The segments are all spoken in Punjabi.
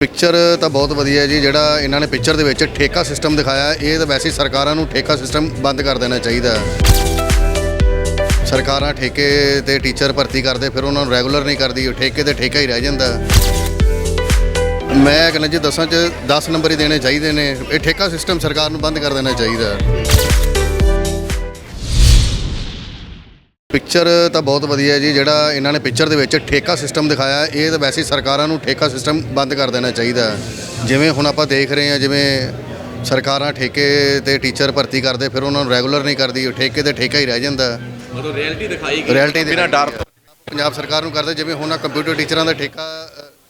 ਪਿਕਚਰ ਤਾਂ ਬਹੁਤ ਵਧੀਆ ਹੈ ਜੀ, ਜਿਹੜਾ ਇਹਨਾਂ ਨੇ ਪਿਕਚਰ ਦੇ ਵਿੱਚ ਠੇਕਾ ਸਿਸਟਮ ਦਿਖਾਇਆ, ਇਹ ਤਾਂ ਵੈਸੇ ਹੀ ਸਰਕਾਰਾਂ ਨੂੰ ਠੇਕਾ ਸਿਸਟਮ ਬੰਦ ਕਰ ਦੇਣਾ ਚਾਹੀਦਾ ਹੈ। ਸਰਕਾਰਾਂ ਠੇਕੇ ਤੇ ਟੀਚਰ ਭਰਤੀ ਕਰਦੇ, ਫਿਰ ਉਹਨਾਂ ਨੂੰ ਰੈਗੂਲਰ ਨਹੀਂ ਕਰਦੀ, ਉਹ ਠੇਕੇ ਤੇ ਠੇਕਾ ਹੀ ਰਹਿ ਜਾਂਦਾ ਮੈਂ ਕਹਿੰਦਾ ਜੀ, ਦਸਾਂ ਚ 10 ਨੰਬਰ ਹੀ ਦੇਣੇ ਚਾਹੀਦੇ ਨੇ, ਇਹ ਠੇਕਾ ਸਿਸਟਮ ਸਰਕਾਰ ਨੂੰ ਬੰਦ ਕਰ ਦੇਣਾ ਚਾਹੀਦਾ ਹੈ। ਪਿਕਚਰ ਤਾਂ ਬਹੁਤ ਵਧੀਆ ਹੈ ਜੀ ਜਿਹੜਾ ਇਹਨਾਂ ਨੇ ਪਿਕਚਰ ਦੇ ਵਿੱਚ ਠੇਕਾ ਸਿਸਟਮ ਦਿਖਾਇਆ ਇਹ ਤਾਂ ਵੈਸੇ ਹੀ ਸਰਕਾਰਾਂ ਨੂੰ ਠੇਕਾ ਸਿਸਟਮ ਬੰਦ ਕਰ ਦੇਣਾ ਚਾਹੀਦਾ। ਹੈ। ਜਿਵੇਂ ਹੁਣ ਆਪਾਂ ਦੇਖ ਰਹੇ ਹਾਂ ਜਿਵੇਂ ਸਰਕਾਰਾਂ ਠੇਕੇ ਤੇ ਟੀਚਰ ਭਰਤੀ ਕਰਦੇ ਫਿਰ ਉਹਨਾਂ ਨੂੰ ਰੈਗੂਲਰ ਨਹੀਂ ਕਰਦੀ ਉਹ ਠੇਕੇ ਤੇ ਠੇਕਾ ਹੀ ਰਹਿ ਜਾਂਦਾ। ਮਤਲਬ ਰਿਐਲਿਟੀ ਦਿਖਾਈ ਗਈ ਰਿਐਲਿਟੀ ਬਿਨਾਂ ਡਰ ਪੰਜਾਬ ਸਰਕਾਰ ਨੂੰ ਕਰਦੇ ਜਿਵੇਂ ਹੁਣ ਆਹ ਕੰਪਿਊਟਰ ਟੀਚਰਾਂ ਦਾ ਠੇਕਾ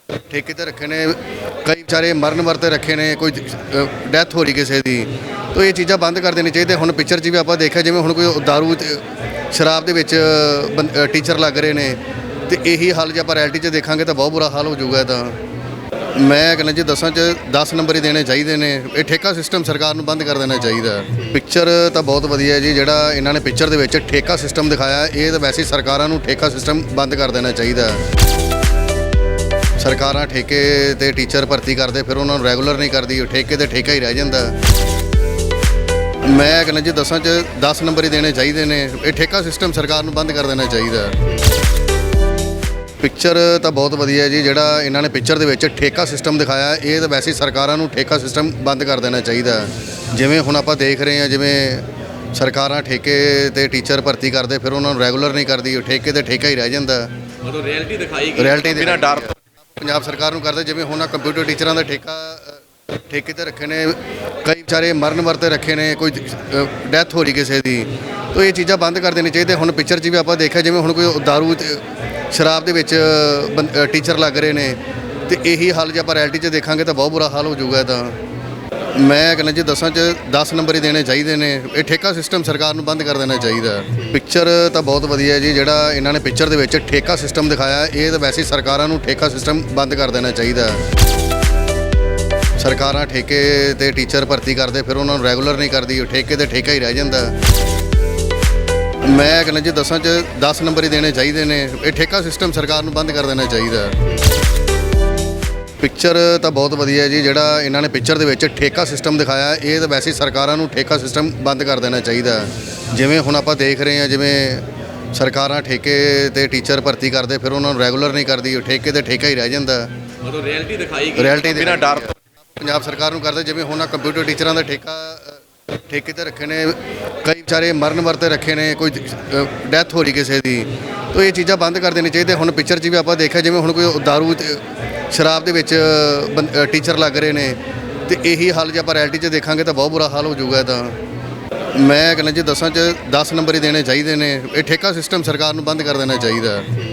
ਅ, ਠੇਕੇ ਤੇ ਰੱਖੇ ਨੇ ਕਈ ਵਿਚਾਰੇ ਮਰਨ ਵਰਤੇ ਰੱਖੇ ਨੇ ਕੋਈ ਡੈਥ ਹੋ ਰਹੀ ਕਿਸੇ ਦੀ। ਤਾਂ ਇਹ ਚੀਜ਼ਾਂ ਬੰਦ ਕਰ ਦੇਣੀ ਚਾਹੀਦੀ ਹੁਣ ਪਿਕਚਰ 'ਚ ਵੀ ਆਪਾਂ ਦੇਖਿਆ ਜਿਵੇਂ ਹੁਣ ਕੋਈ ਦਾਰੂ ਤੇ ਸ਼ਰਾਬ ਦੇ ਵਿੱਚ ਟੀਚਰ ਲੱਗ ਰਹੇ ਨੇ ਤੇ ਇਹੀ ਹਾਲ ਜੇ ਆਪਾਂ ਰੈਲਟੀ 'ਚ ਦੇਖਾਂਗੇ ਤਾਂ ਬਹੁਤ ਬੁਰਾ ਹਾਲ ਹੋ ਜਾਊਗਾ ਤਾਂ। ਮੈਂ ਕਹਿੰਦਾ ਜੀ ਦਸਾਂ ਚ 10 ਨੰਬਰ ਹੀ ਦੇਣੇ ਚਾਹੀਦੇ ਨੇ। ਇਹ ਠੇਕਾ ਸਿਸਟਮ ਸਰਕਾਰ ਨੂੰ ਬੰਦ ਕਰ ਦੇਣਾ ਚਾਹੀਦਾ। ਪਿਕਚਰ ਤਾਂ ਬਹੁਤ ਵਧੀਆ ਹੈ ਜੀ, ਜਿਹੜਾ ਇਹਨਾਂ ਨੇ ਪਿਕਚਰ ਦੇ ਵਿੱਚ ਠੇਕਾ ਸਿਸਟਮ ਦਿਖਾਇਆ, ਇਹ ਤਾਂ ਵੈਸੇ ਸਰਕਾਰਾਂ ਨੂੰ ਠੇਕਾ ਸਿਸਟਮ ਬੰਦ ਕਰ ਦੇਣਾ ਚਾਹੀਦਾ। ਸਰਕਾਰਾਂ ਠੇਕੇ ਤੇ ਟੀਚਰ ਭਰਤੀ ਕਰਦੇ, ਫਿਰ ਉਹਨਾਂ ਨੂੰ ਰੈਗੂਲਰ ਨਹੀਂ ਕਰਦੀ, ਉਹ ਠੇਕੇ ਤੇ ਠੇਕਾ ਹੀ ਰਹਿ ਜਾਂਦਾ। ਮੈਂ ਕਹਿੰਦਾ ਜੀ ਦਸਾਂ ਚ 10 ਨੰਬਰ ਹੀ ਦੇਣੇ ਚਾਹੀਦੇ ਨੇ ਇਹ ਠੇਕਾ ਸਿਸਟਮ ਸਰਕਾਰ ਨੂੰ ਬੰਦ ਕਰ ਦੇਣਾ ਚਾਹੀਦਾ ਹੈ। ਪਿਕਚਰ ਤਾਂ ਬਹੁਤ ਵਧੀਆ ਹੈ ਜੀ ਜਿਹੜਾ ਇਹਨਾਂ ਨੇ ਪਿਕਚਰ ਦੇ ਵਿੱਚ ਠੇਕਾ ਸਿਸਟਮ ਦਿਖਾਇਆ ਇਹ ਤਾਂ ਵੈਸੇ ਹੀ ਸਰਕਾਰਾਂ ਨੂੰ ਠੇਕਾ ਸਿਸਟਮ ਬੰਦ ਕਰ ਦੇਣਾ ਚਾਹੀਦਾ ਹੈ। ਜਿਵੇਂ ਹੁਣ ਆਪਾਂ ਦੇਖ ਰਹੇ ਹਾਂ ਜਿਵੇਂ ਸਰਕਾਰਾਂ ਠੇਕੇ ਤੇ ਟੀਚਰ ਭਰਤੀ ਕਰਦੇ ਫਿਰ ਉਹਨਾਂ ਨੂੰ ਰੈਗੂਲਰ ਨਹੀਂ ਕਰਦੀ ਉਹ ਠੇਕੇ ਤੇ ਠੇਕਾ ਹੀ ਰਹਿ ਜਾਂਦਾ ਮਤਲਬ ਰਿਐਲਿਟੀ ਦਿਖਾਈ ਗਈ ਰਿਐਲਿਟੀ ਬਿਨਾਂ ਡਰ ਪੰਜਾਬ ਸਰਕਾਰ ਨੂੰ ਕਰਦੇ ਜਿਵੇਂ ਹੁਣ ਆਹ ਕੰਪਿਊਟਰ ਟੀਚਰਾਂ ਦਾ ਠੇਕਾ ਅ, ਠੇਕੇ ਤੇ ਰੱਖੇ ਨੇ, ਕਈ ਵਿਚਾਰੇ ਮਰਨ ਵਰਤੇ ਰੱਖੇ ਨੇ, ਕੋਈ ਡੈਥ ਹੋ ਰਹੀ ਕਿਸੇ ਦੀ। ਤਾਂ ਇਹ ਚੀਜ਼ਾਂ ਬੰਦ ਕਰ ਦੇਣੀ ਚਾਹੀਦੀ ਹੁਣ ਪਿਕਚਰ 'ਚ ਵੀ ਆਪਾਂ ਦੇਖਿਆ, ਜਿਵੇਂ ਹੁਣ ਕੋਈ ਦਾਰੂ ਸ਼ਰਾਬ ਦੇ ਵਿੱਚ ਟੀਚਰ ਲੱਗ ਰਹੇ ਨੇ। ਤੇ ਇਹੀ ਹਾਲ ਜੇ ਆਪਾਂ ਰਿਐਲਿਟੀ 'ਚ ਦੇਖਾਂਗੇ ਤਾਂ ਬਹੁਤ ਬੁਰਾ ਹਾਲ ਹੋ ਜਾਊਗਾ ਤਾਂ। ਮੈਂ ਕਹਿੰਦਾ ਜੀ, ਦਸਾਂ ਚ 10 ਨੰਬਰ ਹੀ ਦੇਣੇ ਚਾਹੀਦੇ ਨੇ। ਇਹ ਠੇਕਾ ਸਿਸਟਮ ਸਰਕਾਰ ਨੂੰ ਬੰਦ ਕਰ ਦੇਣਾ ਚਾਹੀਦਾ। ਪਿਕਚਰ ਤਾਂ ਬਹੁਤ ਵਧੀਆ ਹੈ ਜੀ, ਜਿਹੜਾ ਇਹਨਾਂ ਨੇ ਪਿਕਚਰ ਦੇ ਵਿੱਚ ਠੇਕਾ ਸਿਸਟਮ ਦਿਖਾਇਆ, ਇਹ ਤਾਂ ਵੈਸੇ ਸਰਕਾਰਾਂ ਨੂੰ ਠੇਕਾ ਸਿਸਟਮ ਬੰਦ ਕਰ ਦੇਣਾ ਚਾਹੀਦਾ। ਸਰਕਾਰਾਂ ਠੇਕੇ ਤੇ ਟੀਚਰ ਭਰਤੀ ਕਰਦੇ ਫਿਰ ਉਹਨਾਂ ਨੂੰ ਰੈਗੂਲਰ ਨਹੀਂ ਕਰਦੀ ਉਹ ਠੇਕੇ ਤੇ ਠੇਕਾ ਹੀ ਰਹਿ ਜਾਂਦਾ ਮੈਂ ਕਹਿੰਦਾ ਜੀ ਦਸਾਂ ਚ 10 ਨੰਬਰ ਹੀ ਦੇਣੇ ਚਾਹੀਦੇ ਨੇ ਇਹ ਠੇਕਾ ਸਿਸਟਮ ਸਰਕਾਰ ਨੂੰ ਬੰਦ ਕਰ ਦੇਣਾ ਚਾਹੀਦਾ। ਪਿਕਚਰ ਤਾਂ ਬਹੁਤ ਵਧੀਆ ਹੈ ਜੀ ਜਿਹੜਾ ਇਹਨਾਂ ਨੇ ਪਿਕਚਰ ਦੇ ਵਿੱਚ ਠੇਕਾ ਸਿਸਟਮ ਦਿਖਾਇਆ ਇਹ ਤਾਂ ਵੈਸੇ ਸਰਕਾਰਾਂ ਨੂੰ ਠੇਕਾ ਸਿਸਟਮ ਬੰਦ ਕਰ ਦੇਣਾ ਚਾਹੀਦਾ। ਜਿਵੇਂ ਹੁਣ ਆਪਾਂ ਦੇਖ ਰਹੇ ਹਾਂ ਜਿਵੇਂ ਸਰਕਾਰਾਂ ਠੇਕੇ ਤੇ ਟੀਚਰ ਭਰਤੀ ਕਰਦੇ ਫਿਰ ਉਹਨਾਂ ਨੂੰ ਰੈਗੂਲਰ ਨਹੀਂ ਕਰਦੀ ਉਹ ਠੇਕੇ ਤੇ ਠੇਕਾ ਹੀ ਰਹਿ ਜਾਂਦਾ ਮਤਲਬ ਰਿਐਲਿਟੀ ਦਿਖਾਈ ਗਈ ਬਿਨਾਂ ਡਰ ਤੋਂ ਪੰਜਾਬ ਸਰਕਾਰ ਨੂੰ ਕਰਦੇ ਜਿਵੇਂ ਹੁਣ ਆਹ ਕੰਪਿਊਟਰ ਟੀਚਰਾਂ ਦਾ ਠੇਕਾ ਠੇਕੇ ਤੇ ਰੱਖੇ ਨੇ, ਕਈ ਵਿਚਾਰੇ ਮਰਨ ਵਰਤੇ ਰੱਖੇ ਨੇ, ਕੋਈ ਡੈਥ ਹੋ ਰਹੀ ਕਿਸੇ ਦੀ। ਤਾਂ ਇਹ ਚੀਜ਼ਾਂ ਬੰਦ ਕਰ ਦੇਣੀ ਚਾਹੀਦੀ ਹੁਣ ਪਿਕਚਰ 'ਚ ਵੀ ਆਪਾਂ ਦੇਖਿਆ ਜਿਵੇਂ ਹੁਣ ਕੋਈ ਦਾਰੂ ਤੇ, ਸ਼ਰਾਬ ਦੇ ਵਿੱਚ ਟੀਚਰ ਲੱਗ ਰਹੇ ਨੇ। ਤੇ ਇਹੀ ਹਾਲ ਜੇ ਆਪਾਂ ਰਿਐਲਿਟੀ 'ਚ ਦੇਖਾਂਗੇ ਤਾਂ ਬਹੁਤ ਬੁਰਾ ਹਾਲ ਹੋ ਜਾਊਗਾ ਤਾਂ। ਮੈਂ ਕਹਿੰਦਾ ਜੀ ਦਸਾਂ ਚ 10 ਨੰਬਰ ਹੀ ਦੇਣੇ ਚਾਹੀਦੇ ਨੇ, ਇਹ ਠੇਕਾ ਸਿਸਟਮ ਸਰਕਾਰ ਨੂੰ ਬੰਦ ਕਰ ਦੇਣਾ ਚਾਹੀਦਾ।